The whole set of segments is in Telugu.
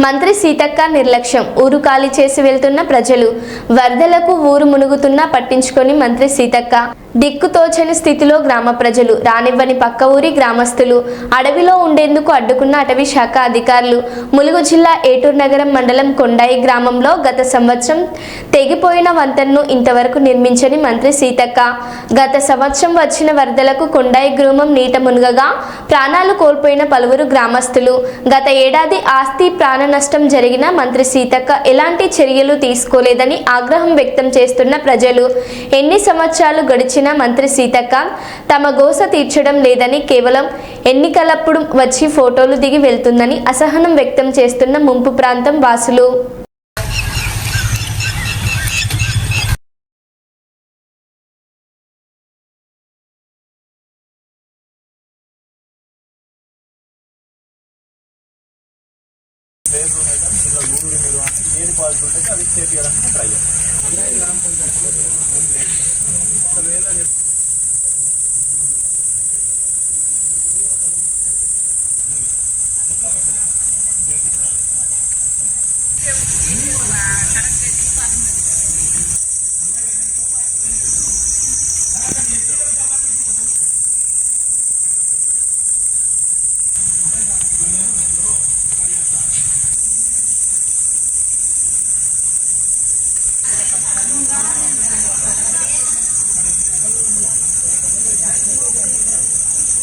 మంత్రి సీతక్క నిర్లక్ష్యం. ఊరు ఖాళీ చేసి వెళ్తున్న ప్రజలు. వరదలకు ఊరు మునుగుతున్నా పట్టించుకొని మంత్రి సీతక్క. దిక్కుతోచని స్థితిలో గ్రామ ప్రజలు రానివ్వని పక్క ఊరి గ్రామస్తులు అడవిలో ఉండేందుకు అడ్డుకున్న అటవీ శాఖ అధికారులు ములుగు జిల్లా ఏటూరు నగరం మండలం కొండాయి గ్రామంలో గత సంవత్సరం తెగిపోయిన వంతెనను ఇంతవరకు నిర్మించని మంత్రి సీతక్క. గత సంవత్సరం వచ్చిన వరదలకు కొండాయి గ్రామం నీట మునుగగా ప్రాణాలు కోల్పోయిన పలువురు గ్రామస్తులు. గత ఏడాది ఆస్తి ప్రాణ నష్టం జరిగిన మంత్రి సీతక్క ఎలాంటి చర్యలు తీసుకోలేదని ఆగ్రహం వ్యక్తం చేస్తున్న ప్రజలు ఎన్ని సంవత్సరాలు గడిచిన మంత్రి సీతక్క తమ గోస తీర్చడం లేదని కేవలం ఎన్నికలప్పుడు వచ్చి ఫోటోలు దిగి వెళ్తుందని అసహనం వ్యక్తం చేస్తున్న ముంపు ప్రాంతం వాసులు. కొట్టుకున్నారు టైలర్ ట్రై చేస్తాం.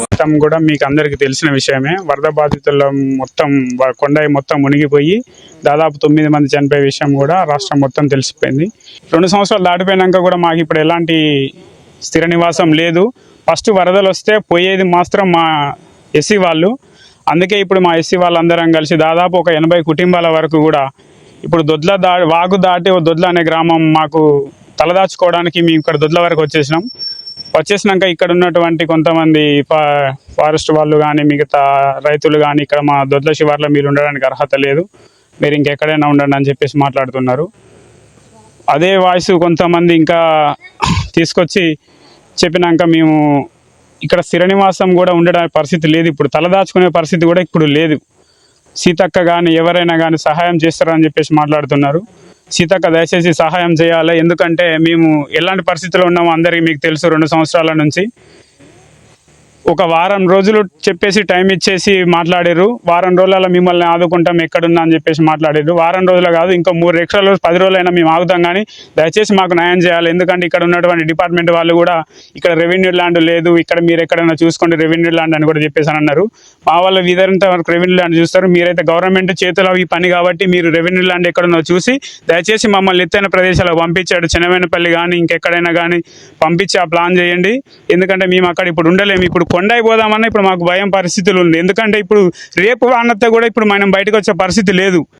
మొత్తం కూడా మీకు అందరికి తెలిసిన విషయమే. వరద బాధితుల మొత్తం వ- కొండాయి మొత్తం మునిగిపోయి దాదాపు తొమ్మిది మంది చనిపోయే విషయం కూడా రాష్ట్రం మొత్తం తెలిసిపోయింది. రెండు సంవత్సరాలు దాటిపోయినాక కూడా మాకు ఇప్పుడు ఎలాంటి స్థిర నివాసం లేదు. ఫస్ట్ వరదలు వస్తే పోయేది మాత్రం మా ఎస్సీ వాళ్ళు. అందుకే ఇప్పుడు మా ఎస్సీ వాళ్ళందరం కలిసి దాదాపు ఒక ఎనభై కుటుంబాల వరకు కూడా ఇప్పుడు దొడ్ల దా వాగు దాటి ఓ దొడ్ల అనే గ్రామం మాకు తలదాచుకోవడానికి మేము ఇక్కడ దొడ్ల వరకు వచ్చేసినాం. వచ్చేసినాక ఇక్కడ ఉన్నటువంటి కొంతమంది ఫారెస్ట్ వాళ్ళు కానీ మిగతా రైతులు కానీ ఇక్కడ మా దొడ్ల శివార్లో మీరు ఉండడానికి అర్హత లేదు. మీరు ఇంకెక్కడైనా ఉండండి అని చెప్పేసి మాట్లాడుతున్నారు. అదే వాయిస్ కొంతమంది ఇంకా తీసుకొచ్చి చెప్పినాక మేము ఇక్కడ స్థిర నివాసం కూడా ఉండడానికి పరిస్థితి లేదు ఇప్పుడు. తలదాచుకునే పరిస్థితి కూడా ఇప్పుడు లేదు. సీతక్క కానీ ఎవరైనా కానీ సహాయం చేస్తారని చెప్పేసి మాట్లాడుతున్నారు. సీతక్క దయచేసి సహాయం చేయాలి. ఎందుకంటే మేము ఎలాంటి పరిస్థితిలో ఉన్నామో అందరికీ మీకు తెలుసు. రెండు సంవత్సరాల నుంచి ఒక వారం రోజులు చెప్పేసి టైం ఇచ్చేసి మాట్లాడారు వారం రోజుల మిమ్మల్ని ఆదుకుంటాం ఎక్కడున్నా అని చెప్పేసి మాట్లాడారు వారం రోజులు కాదు ఇంకా మూడు ఎక్స్ట్రా రోజులు పది రోజులైనా మేము ఆగుతాం కానీ దయచేసి మాకు న్యాయం చేయాలి. ఎందుకంటే ఇక్కడ ఉన్నటువంటి డిపార్ట్మెంట్ వాళ్ళు కూడా ఇక్కడ రెవెన్యూ ల్యాండ్ లేదు ఇక్కడ మీరు ఎక్కడైనా చూసుకోండి రెవెన్యూ ల్యాండ్ అని కూడా చెప్పేసి అన్నారు. మా వాళ్ళు వీధంత వరకు రెవెన్యూ ల్యాండ్ చూస్తారు. మీరైతే గవర్నమెంట్ చేతిలో ఈ పని కాబట్టి మీరు రెవెన్యూ ల్యాండ్ ఎక్కడున్నో చూసి దయచేసి మమ్మల్ని ఎత్తైన ప్రదేశాలకు పంపించాడు. చిన్నవేనపల్లి కానీ ఇంకెక్కడైనా కానీ పంపించి ఆ ప్లాన్ చేయండి. ఎందుకంటే మేము అక్కడ ఇప్పుడు ఉండలేము. ఇప్పుడు కొండై పోదామన్నా ఇప్పుడు మాకు భయం పరిస్థితులు ఉంది. ఎందుకంటే ఇప్పుడు రేపు వానతో కూడా ఇప్పుడు మనం బయటకు వచ్చే పరిస్థితి లేదు.